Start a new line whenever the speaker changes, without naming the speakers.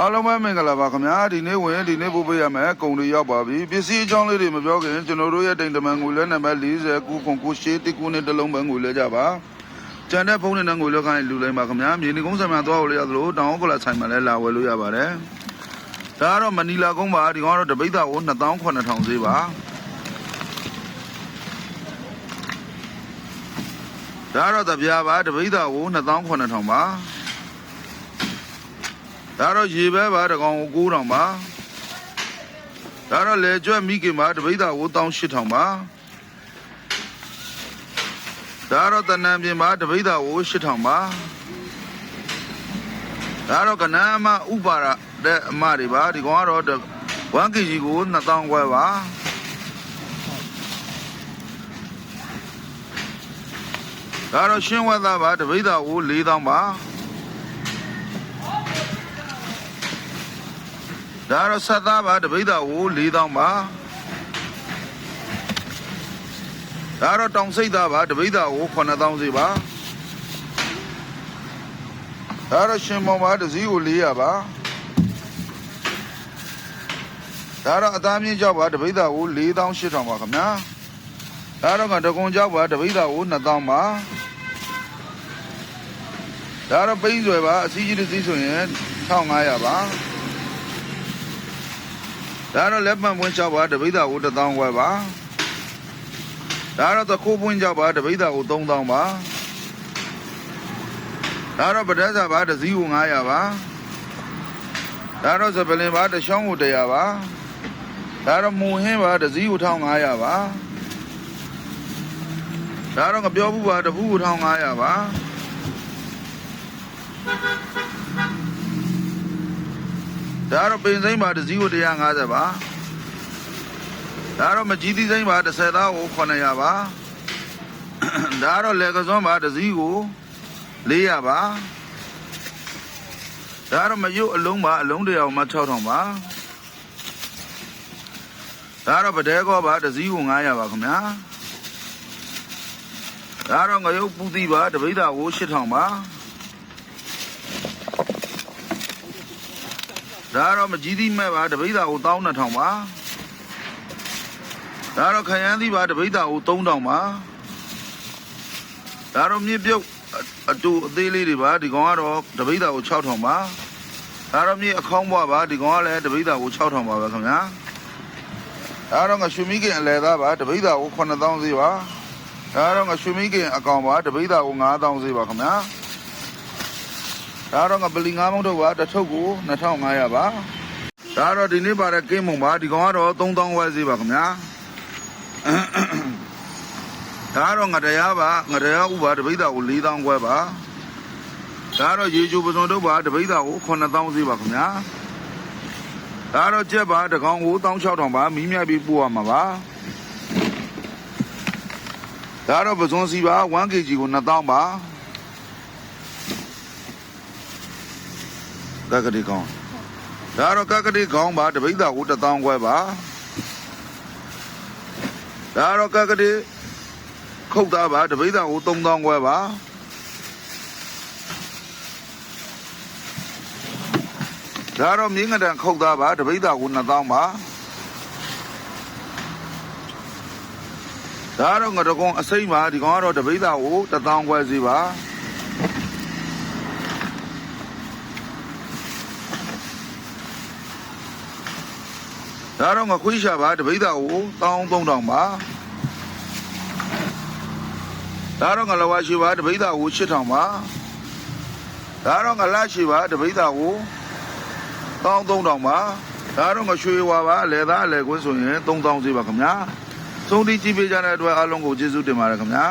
အားလုံးပဲမင်္ဂလာပါခင်ဗျာဒီနေ့ဝင်ဒီနေ့ပို့ပေးရမယ်ကုံတွေရောက်ပါပြီပစ္စည်းအကြောင်းလေးတွေမပြောခင်ကျွန်တော်တို့ရဲ့တိမ်တမန်ငွေလဲနံပါတ်40ကုခွန်ကိုရှေးတစ်ခုနဲ့တစ်လုံးပဲငွေလဲကြပါကျန်တဲ့ဖုန်းနဲ့ငွေလဲခိုင်းလူလိုက်ပါခင်ဗျာမြေနေကုန်းဆံမှာသွားလို့ရသလိုတောင်ကလာဆိုင်မှာလဲလာဝယ်လို့ရပါတယ်ဒါကတော့မနီလာကုန်းပါဒီကောင်ကတော့တပိတ်သားကို2800ဈေးပါဒါကတော့တပြားပါတပိတ်သားကို2800ပါ ဒါတော့ရေပဲပါတကောင်ကို9000ပါဒါတော့လေကျွတ်မိခင်ပါတပိဿာကို18000ပါဒါတော့တဏ္ဍန်ပြင်ပါတပိဿာကို8000ပါဒါတော့ကနန်းအမဥပါရတဲ့အမတွေပါဒီကောင်ကတော့1 kg ကို2000ခွဲပါဒါတော့ရှင်းဝတ်သားပါတပိဿာကို4000ပါ ဒါတော့ဆက်သားပါတပိဿာကို4000ပါဒါတော့တောင်စိတ်သားပါတပိဿာကို9000စီပါဒါတော့ရှင်မောင်ပါတစည်းကို400ပါဒါတော့အသားမြင့်ကြောက်ပါတပိဿာကို4800ပါခင်ဗျာဒါတော့ကတကွန်ကြောက်ပါတပိဿာကို2000ပါဒါတော့ပိန်းဆွဲပါအစည်းကြီးတစ်စည်းဆိုရင်1500ပါ ဒါတော့လက်ပံပွင့်6ပါတပိဿာကို1000ခွဲပါဒါတော့သခိုးပွင့်6ပါတပိဿာကို3000ပါဒါတော့ပဒတ်စာပါတစ်စည်းကို900ပါဒါတော့စပလင်ပါတစ်ချောင်းကို100ပါဒါတော့မူဟင်းပါတစ်စည်းကို1500ပါဒါတော့ငပြောဘူးပါတစ်ဖူးကို1500ပါ ဒါတော့ပင်စိမ့်ပါတစ်စီးကို150ပါဒါတော့မကြီးသီးစိမ့်ပါ30သားကို900ပါဒါတော့လေကစွန်းပါတစ်စီးကို400ပါဒါတော့မရုပ်အလုံးပါအလုံးတရာကိုမှ6000ပါဒါတော့ပဒဲကောပါတစ်စီးကို900ပါခင်ဗျာဒါတော့ငရုပ်ပူသီးပါတပိဿာကို8000ပါ ဒါတော့မကြီးသီးမဲ့ပါတပိဿာကို12000ပါဒါတော့ခရမ်းသီးပါတပိဿာကို3000ပါဒါတော့မြစ်ပြုတ်အတူအသေးလေးတွေပါဒီကောင်ကတော့တပိဿာကို6000ပါဒါတော့မြစ်အခေါင်းဘွားပါဒီကောင်ကလည်းတပိဿာကို6000ပါပဲခင်ဗျာဒါတော့ငါရွှေမိခင်အလဲသားပါတပိဿာကို9000ဈေးပါဒါတော့ငါရွှေမိခင်အကောင်ပါတပိဿာကို9000ဈေးပါခင်ဗျာ ဒါတော့ငါပလီငါးမုံထုတ်ပါတစ်ထုပ်ကို2500ပါဒါတော့ဒီနေ့ပါတဲ့ကင်းမုံပါဒီကောင်ကတော့3000ဝဲစီပါခင်ဗျာဒါတော့ငါတရားပါငါတရားဥပါတပိဿာကို4000ခွဲပါဒါတော့ရေချိုပစုံထုတ်ပါတပိဿာကို9000စီပါခင်ဗျာဒါတော့ကြက်ပါတကောင်ကို16000ပါမီးမြတ်ပြီးပို့ရမှာပါဒါတော့ပစုံစီပါ 1kg ကို2000ပါ ကကတိကောင်းဒါတော့ကကတိကောင်းပါတပိဿာကို1000ခွဲပါဒါတော့ကကတိခုတ်သားပါတပိဿာကို3000ခွဲပါဒါတော့မြင်းငတန်ခုတ်သားပါတပိဿာကို2000ပါဒါတော့ငတကုံအစိမ့်ပါဒီကောင်ကတော့တပိဿာကို1000ခွဲစီပါ ဒါတော့ငခွေးရှာပါတပိဿာကို13000ပါဒါတော့ငလဝါရှိပါတပိဿာကို8000ပါဒါတော့ငလရှိပါတပိဿာကို13000ပါဒါတော့ငရွှေဝါပါအလဲသားအလဲကွင်းဆိုရင်3000စီပါခင်ဗျာသုံးတိကြည့်ပေးကြတဲ့အတွက်အားလုံးကိုကျေးဇူးတင်ပါတယ်ခင်ဗျာ